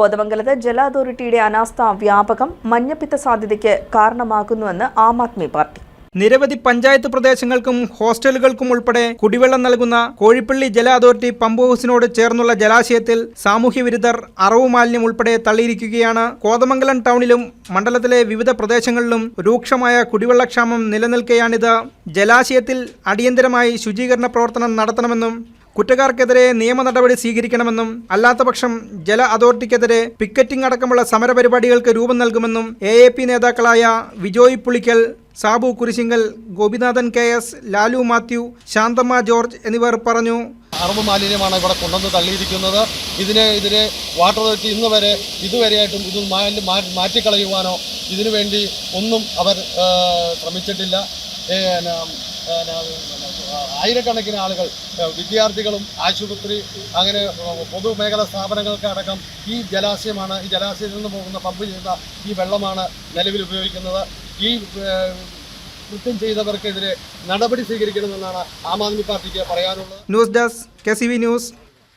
കോതമംഗലത്ത് ജല അതോറിറ്റിയുടെ അനാസ്ഥ വ്യാപകം മഞ്ഞപ്പിത്ത സാധ്യതയ്ക്ക് കാരണമാകുന്നുവെന്ന് ആം ആദ്മി പാർട്ടി. നിരവധി പഞ്ചായത്ത് പ്രദേശങ്ങൾക്കും ഹോസ്റ്റലുകൾക്കും ഉൾപ്പെടെ കുടിവെള്ളം നൽകുന്ന കോഴിപ്പള്ളി ജല അതോറിറ്റി പമ്പ് ഹൗസിനോട് ചേർന്നുള്ള ജലാശയത്തിൽ സാമൂഹ്യ വിരുദ്ധർ അറവ് മാലിന്യം ഉൾപ്പെടെ തള്ളിയിരിക്കുകയാണ്. കോതമംഗലം ടൗണിലും മണ്ഡലത്തിലെ വിവിധ പ്രദേശങ്ങളിലും രൂക്ഷമായ കുടിവെള്ളക്ഷാമം നിലനിൽക്കെയാണിത്. ജലാശയത്തിൽ അടിയന്തരമായി ശുചീകരണ പ്രവർത്തനം നടത്തണമെന്നും കുറ്റക്കാർക്കെതിരെ നിയമ നടപടി സ്വീകരിക്കണമെന്നും അല്ലാത്തപക്ഷം ജല അതോറിറ്റിക്കെതിരെ പിക്കറ്റിംഗ് അടക്കമുള്ള സമരപരിപാടികൾക്ക് രൂപം നൽകുമെന്നും എ എ പി നേതാക്കളായ Vijoy Pulickal Sabu Kurisinkal Gopinathan K S Lalu Mathew Santhamma George എന്നിവർ പറഞ്ഞു. അറബ് മാലിന്യമാണ് ഇവിടെ കൊണ്ടുവന്ന് തള്ളിയിരിക്കുന്നത്. ഇതിനെ ഇതിനെ വാട്ടർ അതോറിറ്റി ഇന്ന് വരെ ഇതുവരെയായിട്ടും ഇത് മാറ്റിക്കളയുവാനോ ഇതിനു വേണ്ടി ഒന്നും അവർ ശ്രമിച്ചിട്ടില്ല. ആയിരക്കണക്കിന് ആളുകൾ വിദ്യാർത്ഥികളും ആശുപത്രി അങ്ങനെ പൊതുമേഖലാ സ്ഥാപനങ്ങൾക്ക് അടക്കം ഈ ജലാശയമാണ് ഈ ജലാശയത്തിൽ നിന്ന് പോകുന്ന പമ്പ് ചെയ്ത ഈ വെള്ളമാണ് നിലവിൽ ഉപയോഗിക്കുന്നത്. ഈ കൃത്യം ചെയ്തവർക്കെതിരെ നടപടി സ്വീകരിക്കണമെന്നാണ് ആം ആദ്മി പാർട്ടിക്ക് പറയാനുള്ളത്. News desk K news.